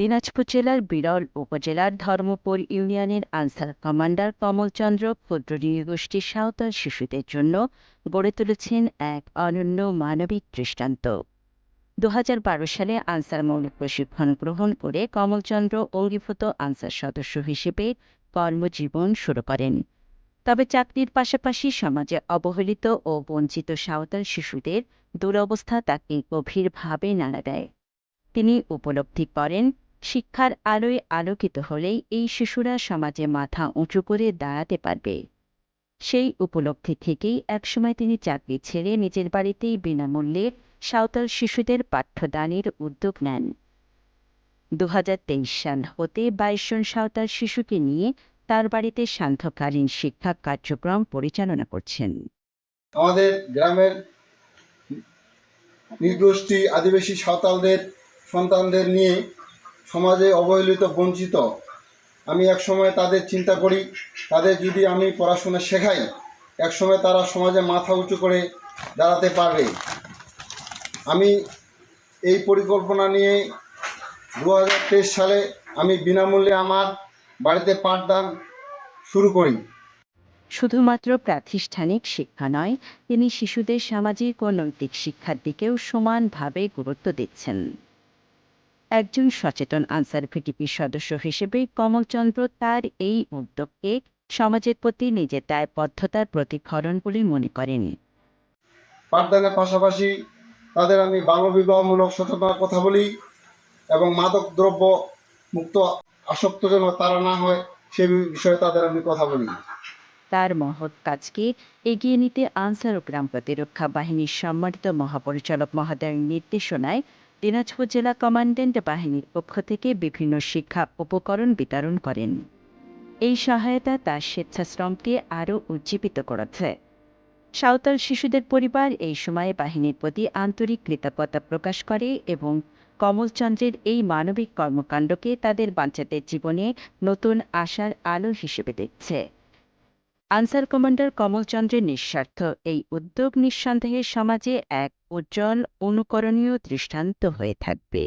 দিনাজপুর জেলার বিরল উপজেলার ধর্মপুর ইউনিয়নের আনসার কমান্ডার কমলচন্দ্র ক্ষুদ্র নৃগোষ্ঠীর সাঁওতাল শিশুদের জন্য গড়ে তুলেছেন এক অনন্য মানবিক দৃষ্টান্ত। দু হাজার বারো সালে আনসার মৌলিক প্রশিক্ষণ গ্রহণ করে কমলচন্দ্র অঙ্গীভূত আনসার সদস্য হিসেবে কর্মজীবন শুরু করেন। তবে চাকরির পাশাপাশি সমাজে অবহেলিত ও বঞ্চিত সাঁওতাল শিশুদের দুরবস্থা তাকে গভীরভাবে নাড়া দেয়। তিনি উপলব্ধি করেন শিক্ষার আলোয় আলোকিত হলেই এই শিশুরা সমাজে মাথা উঁচু করে দাঁড়াতে পারবে। সেই উপলব্ধি থেকেই একসময় তিনি চাকরি ছেড়ে নিজের বাড়িতেই বিনামূল্যে সাঁওতাল শিশুদের পাঠ্যদানের উদ্যোগ নেন। দু হাজার তেইশ সাল হতে বাইশ জন সাঁওতাল শিশুকে নিয়ে তার বাড়িতে সান্ধ্যকালীন শিক্ষা কার্যক্রম পরিচালনা করছেন। আমাদের গ্রামের নৃগোষ্ঠী আদিবাসী সাঁওতালদের সন্তানদের নিয়ে সমাজে অবহেলিত, বঞ্চিত। আমি এক সময় তাদের চিন্তা করি, তাদের যদি আমি পড়াশোনা শেখাই, এক সময় তারা সমাজে মাথা উঁচু করে দাঁড়াতে পারবে। আমি এই পরিকল্পনা নিয়ে দু হাজার তেইশ সালে আমি বিনামূল্যে আমার বাড়িতে পাঠদান শুরু করি। শুধুমাত্র প্রাতিষ্ঠানিক শিক্ষা নয়, তিনি শিশুদের সামাজিক ও নৈতিক শিক্ষার দিকেও সমানভাবে গুরুত্ব দিচ্ছেন। একজন সচেতন আনসার ভিটিপি সদস্য হিসেবে কমলচন্দ্র তার এই উদ্যোগকে সমাজের প্রতি নিজের দায়বদ্ধতার প্রতিফলন বলে মনে করেন। পাঠদানের পাশাপাশি তাদের আমি বাল্যবিবাহমূলক সচেতনার কথা বলি এবং মাদক দ্রব্য মুক্ত আসক্ত যেন তারা না হয় সে বিষয়ে তাদের আমি কথা বলি। তার মহৎ কাজকে এগিয়ে নিতে আনসার ও গ্রাম প্রতিরক্ষা বাহিনীর সম্মানিত মহাপরিচালক মহোদয়ের নির্দেশনায় দিনাজপুর জেলা কমান্ড্যান্ট বাহিনীর পক্ষ থেকে বিভিন্ন শিক্ষা উপকরণ বিতরণ করেন। এই সহায়তা তার স্বেচ্ছাশ্রমকে আরও উজ্জীবিত করেছে। সাঁওতাল শিশুদের পরিবার এই সময়ে বাহিনীর প্রতি আন্তরিক কৃতজ্ঞতা প্রকাশ করে এবং কমলচন্দ্রের এই মানবিক কর্মকাণ্ডকে তাদের বাচ্চাদের জীবনে নতুন আশার আলো হিসেবে দেখছে। আনসার কমান্ডার কমলচন্দ্রের নিঃস্বার্থ এই উদ্যোগ নিঃসন্দেহে সমাজে এক উজ্জ্বল অনুকরণীয় দৃষ্টান্ত হয়ে থাকবে।